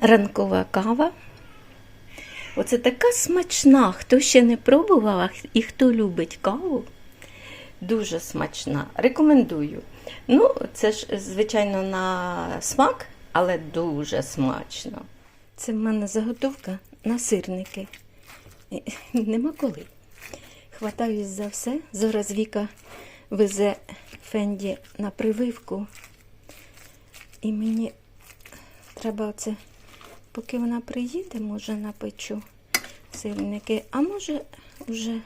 ранкова кава. Оце така смачна. Хто ще не пробував і хто любить каву, дуже смачна. Рекомендую. Ну, це ж, звичайно, на смак, але дуже смачно. Це в мене заготовка на сирники. Нема коли. Хватаюсь за все. Зараз Віка везе Фенді на прививку. І мені треба оце, поки вона приїде, може напечу сирники, а може вже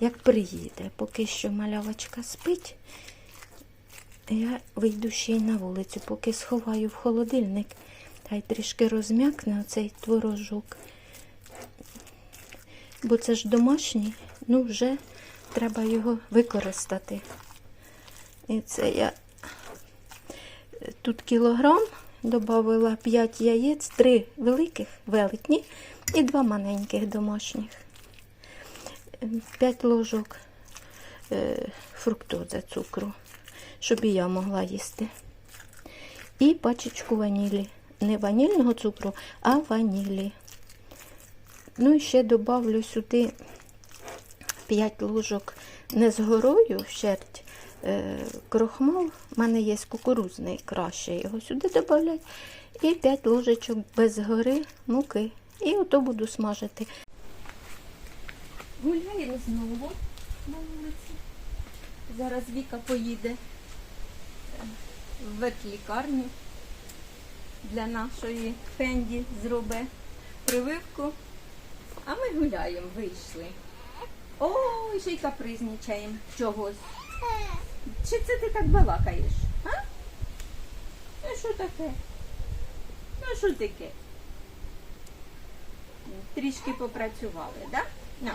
як приїде, поки що малявочка спить, я вийду ще й на вулицю, поки сховаю в холодильник, та й трішки розм'якне оцей творожок. Бо це ж домашній, ну вже треба його використати. І це я тут кілограм, додала 5 яєць, 3 великих велетні і 2 маленьких домашніх. 5 ложок е, фруктози цукру, щоб і я могла їсти. І пачечку ванілі. Не ванільного цукру, а ванілі. Ну і ще додавлю сюди 5 ложок не з горою щерть, е, крохмал. У мене є кукурузний, краще його сюди додавлять. І 5 ложечок без гори муки. І ото буду смажити. Гуляємо знову на вулиці. Зараз Віка поїде е, в ветлікарню для нашої Фенді зробить прививку. А ми гуляємо, вийшли. Ой, ще й капризнічаємо чогось. Чи це ти так балакаєш? А? Ну що таке? Ну що таке? Трішки попрацювали, так? Да? На,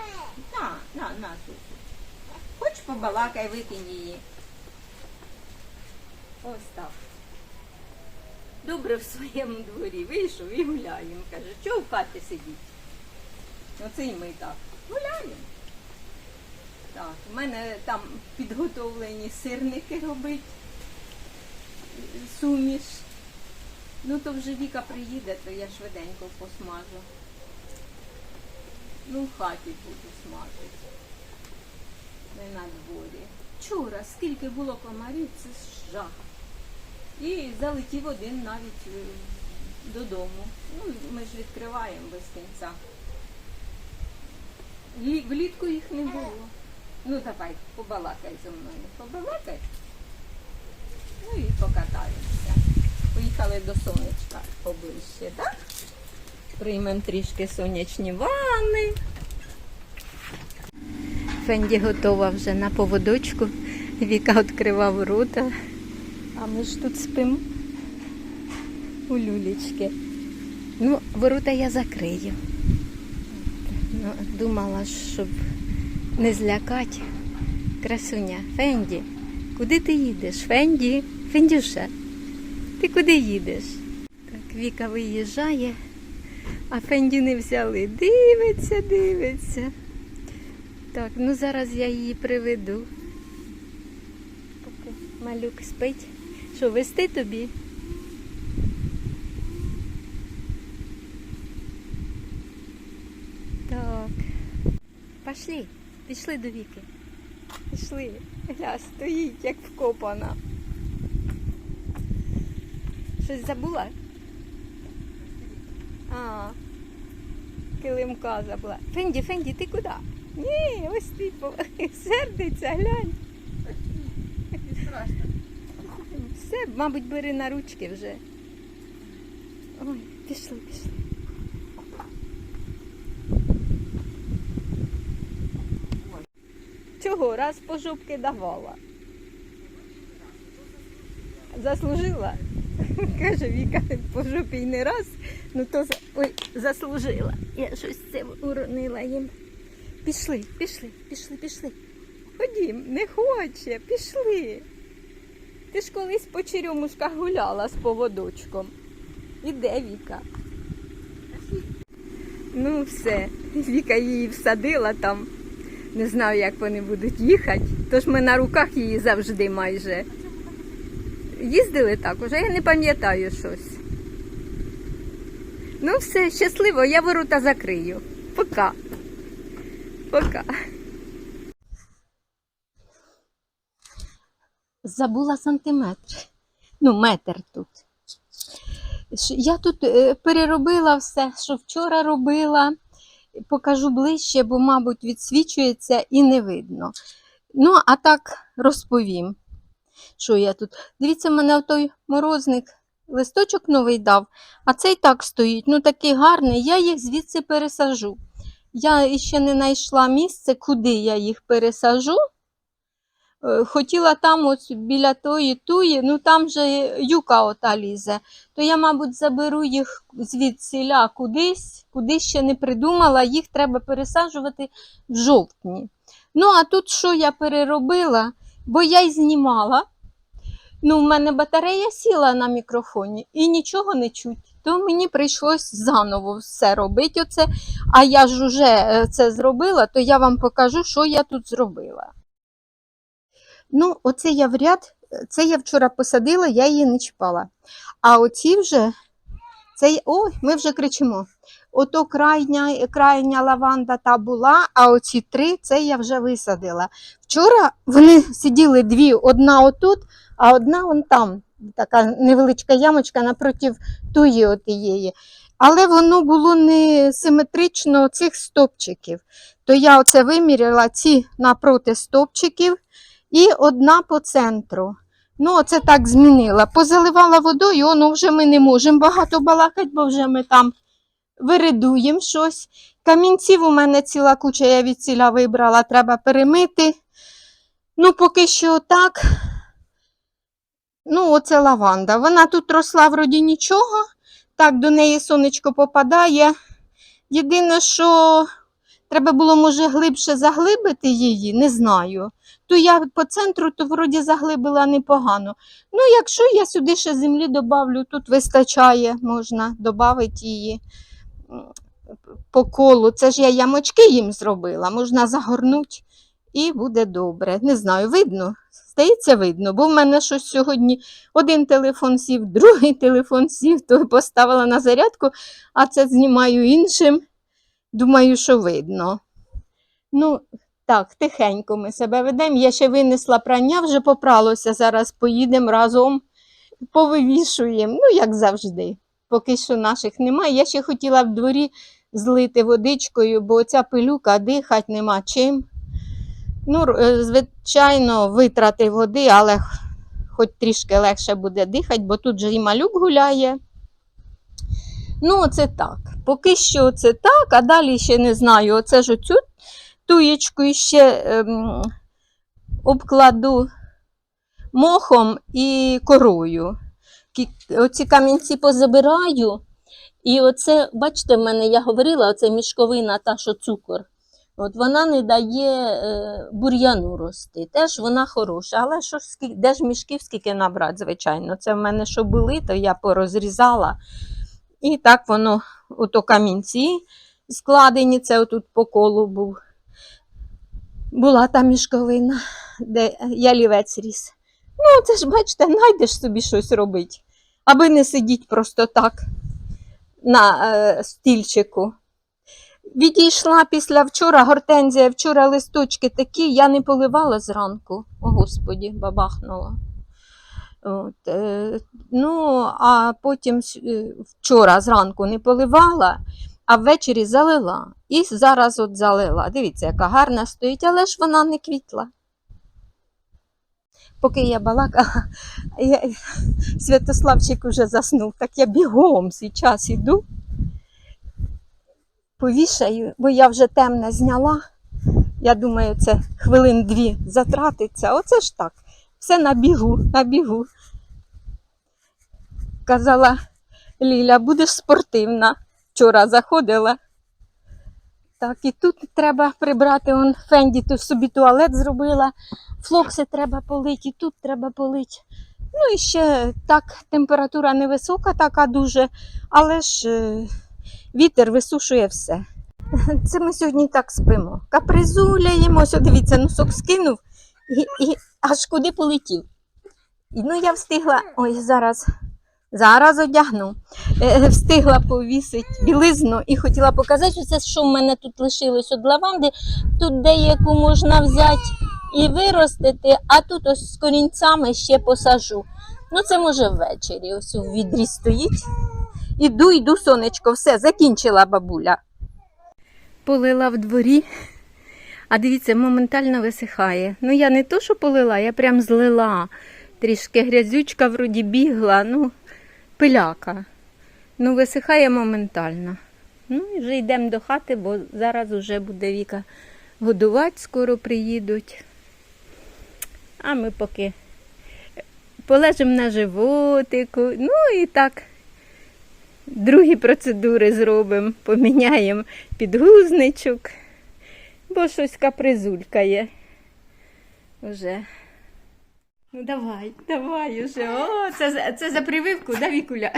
на, на, на, Сусю. Хоч побалакай, викинь її. Ось так. Добре в своєму дворі вийшов і гуляємо. Каже, чого в хаті сидіть? Оце і ми так. Гуляємо. Так, у мене там підготовлені сирники робить, суміш. Ну, то вже Віка приїде, то я швиденько посмажу. Ну, в хаті буду смажити. Не на дворі. Вчора скільки було комарів, це жах. І залетів один навіть е, додому. Ну, ми ж відкриваємо без кінця. Влітку їх не було. Ну давай, побалакай зі мною. Побалакай. Ну і покатаємося. Поїхали до сонечка поближче, так? Приймемо трішки сонячні ванни. Фенді готова вже на поводочку. Віка відкривав рота. А ми ж тут спимо у люлічки. Ну, ворота я закрию. Ну, думала, щоб не злякати. Красуня, Фенді, куди ти їдеш? Фенді, Фендюша, ти куди їдеш? Так, Віка виїжджає, а Фенді не взяли. Дивиться, дивиться. Так, ну зараз я її приведу. Поки малюк спить. Що, вести тобі? Так. Пошли, пішли до Віки. Пішли. Гля, стоїть, як вкопана. Щось забула? А, килимка забула. Фенді, Фенді, ти куди? Ні, ось ти сердиться, глянь. Все, мабуть, бери на ручки вже. Ой, пішли, пішли. Чого? Раз по жопки давала. Заслужила? Каже Віка, по жопі й не раз, ну то ой, заслужила. Я щось це уронила їм. Пішли, пішли, пішли, пішли. Ходім, не хоче, пішли. Ти ж колись по черемушках гуляла з поводочком. Іде Віка? Ну, все. Віка її всадила там. Не знаю, як вони будуть їхати. Тож ми на руках її завжди майже. Їздили так уже, я не пам'ятаю щось. Ну все, щасливо, я ворота закрию. Пока. Пока. Забула сантиметр. Ну, метр тут. Я тут е, переробила все, що вчора робила. Покажу ближче, бо, мабуть, відсвічується і не видно. Ну, а так розповім, що я тут. Дивіться, в мене той морозник листочок новий дав, а цей так стоїть. Ну, такий гарний, я їх звідси пересажу. Я ще не знайшла місце, куди я їх пересажу. Е, Хотіла там, ось біля тої туї, ну там же юка ота лізе. То я, мабуть, заберу їх звідсіля кудись, куди ще не придумала, їх треба пересаджувати в жовтні. Ну, а тут що я переробила, бо я й знімала. Ну, в мене батарея сіла на мікрофоні і нічого не чуть. То мені прийшлось заново все робити. Оце. А я ж уже е, це зробила, то я вам покажу, що я тут зробила. Ну, оце я в ряд, це я вчора посадила, я її не чіпала. А оці вже, це, ой, ми вже кричимо. Ото крайня, крайня лаванда та була, а оці три це я вже висадила. Вчора вони сиділи дві, одна отут, а одна вон там. Така невеличка ямочка напроти туї отієї. Але воно було не симетрично цих стопчиків. То я оце виміряла ці напроти стопчиків і одна по центру. Ну, оце так змінила. Позаливала водою, воно вже ми не можемо багато балакати, бо вже ми там виридуємо щось. Камінців у мене ціла куча, я від ціля вибрала, треба перемити. Ну, поки що так. Ну, оце лаванда. Вона тут росла вроді нічого. Так, до неї сонечко попадає. Єдине, що треба було, може, глибше заглибити її, не знаю. То я по центру, то вроді заглибила непогано. Ну, якщо я сюди ще землі добавлю, тут вистачає, можна додати її по колу. Це ж я ямочки їм зробила, можна загорнути і буде добре. Не знаю, видно. Здається, видно, бо в мене щось сьогодні один телефон сів, другий телефон сів, то поставила на зарядку, а це знімаю іншим. Думаю, що видно. Ну, так, тихенько ми себе ведемо. Я ще винесла прання, вже попралося. Зараз поїдемо разом, повивішуємо. Ну, як завжди. Поки що наших немає. Я ще хотіла в дворі злити водичкою, бо ця пилюка дихати нема чим. Ну, е, звичайно, витрати води, але хоч трішки легше буде дихати, бо тут же і малюк гуляє. Ну, оце так. Поки що це так, а далі ще не знаю. Оце ж оцю туєчку ще ем, обкладу мохом і корою. Оці камінці позабираю. І оце, бачите, в мене я говорила, оце мішковина, та що цукор. От вона не дає е, бур'яну рости. Теж вона хороша. Але що де ж мішків скільки набрати, звичайно. Це в мене що були, то я порозрізала. І так воно, ото камінці складені, це отут по колу був. Була та мішковина, де ялівець ріс. Ну, це ж, бачите, знайдеш собі щось робити, аби не сидіть просто так на е, стільчику. Відійшла після вчора гортензія, вчора листочки такі, я не поливала зранку. О, Господі, бабахнула. От, е, ну, а потім е, вчора зранку не поливала, а ввечері залила. І зараз от залила. Дивіться, яка гарна стоїть, але ж вона не квітла. Поки я балакала, я, Святославчик уже заснув, так я бігом зараз іду, повішаю, бо я вже темне зняла. Я думаю, це хвилин дві затратиться. Оце ж так. Все на бігу, на бігу. Казала Ліля, будеш спортивна. Вчора заходила. Так, і тут треба прибрати. Он Фенді тут собі туалет зробила. Флокси треба полити, і тут треба полити. Ну і ще так, температура невисока, така дуже, але ж е, вітер висушує все. Це ми сьогодні так спимо. Капризуляємо, ось дивіться, носок скинув і, і аж куди полетів. Ну, я встигла. Ой, зараз Зараз одягну. Е, Встигла повісити білизну і хотіла показати, що це що в мене тут лишилось від лаванди. Тут деяку можна взяти і виростити, а тут ось з корінцями ще посажу. Ну, це може ввечері. Ось у відрі стоїть. Іду, йду, сонечко, все, закінчила бабуля. Полила в дворі, а дивіться, моментально висихає. Ну, я не то, що полила, я прям злила. Трішки грязючка вроді бігла, ну, пиляка. Ну, висихає моментально. Ну, і вже йдемо до хати, бо зараз вже буде Віка годувати, скоро приїдуть. А ми поки полежимо на животику. Ну і так. Другі процедури зробимо, поміняємо підгузничок, бо щось капризулькає. Уже. Ну давай, давай уже. О, це, за- це за прививку, да, Вікуля?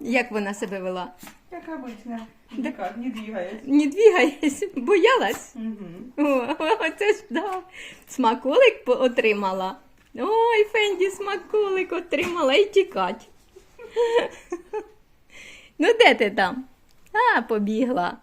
Як вона себе вела? Как обычно. Никак не двигаясь. Не двигаясь, боялась? Мгм. О, це ж да. Смаколик отримала. Ой, Фенді, смаколик отримала і тікать. Ну, де ти там? А, побігла.